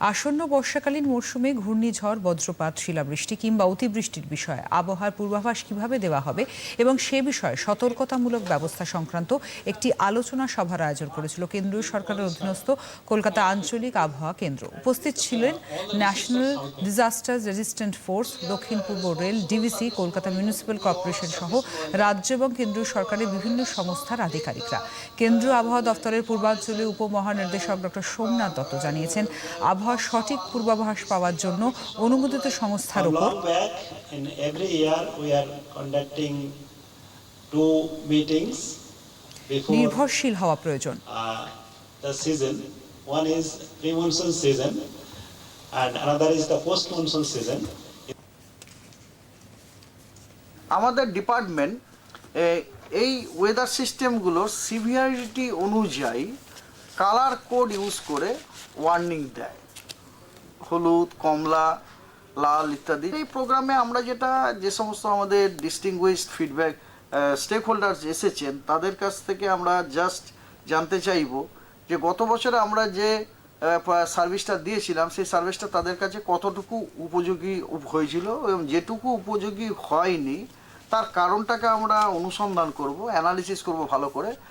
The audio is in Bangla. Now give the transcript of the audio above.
আসন্ন বর্ষাকালীন মরশুমে ঘূর্ণিঝড়, বজ্রপাত, শিলাবৃষ্টি কিংবা অতিবৃষ্টির বিষয়ে আবহাওয়ার পূর্বাভাস কীভাবে দেওয়া হবে এবং সে বিষয়ে সতর্কতামূলক ব্যবস্থা সংক্রান্ত একটি আলোচনা সভার আয়োজন করেছিল কেন্দ্রীয় সরকারের অধীনস্থ কলকাতা আঞ্চলিক আবহাওয়া কেন্দ্র। উপস্থিত ছিলেন ন্যাশনাল ডিজাস্টার রেজিস্ট্যান্ট ফোর্স, দক্ষিণ পূর্ব rail DVC, Kolkata municipal corporation সহ রাজ্য এবং কেন্দ্রীয় সরকারের বিভিন্ন সংস্থার আধিকারিকরা। কেন্দ্রীয় আবহাওয়া দপ্তরের পূর্বাঞ্চলীয় উপমহানির্দেশক ডক্টর সোমনাথ দত্ত জানিয়েছেন আবহাওয়ার সঠিক পূর্বাভাস পাওয়ার জন্য অনুমোদিত সংস্থার উপর নির্ভরশীল হওয়া প্রয়োজন। আমাদের ডিপার্টমেন্ট এই ওয়েদার সিস্টেমগুলো সিভিয়ারিটি অনুযায়ী কালার কোড ইউজ করে ওয়ার্নিং দেয়। হলুদ, কমলা, লাল ইত্যাদি। এই প্রোগ্রামে আমরা যেটা, যে সমস্ত আমাদের ডিস্টিংগুইশড ফিডব্যাক স্টেক হোল্ডার এসেছেন, তাদের কাছ থেকে আমরা জাস্ট জানতে চাইব যে গত বছরে আমরা যে সার্ভিসটা দিয়েছিলাম, সেই সার্ভিসটা তাদের কাছে কতটুকু উপযোগী উপ- হয়েছিল এবং যেটুকু উপযোগী হয়নি, তার কারণটাকে আমরা অনুসন্ধান করব অ্যানালিসিস করব ভালো করে।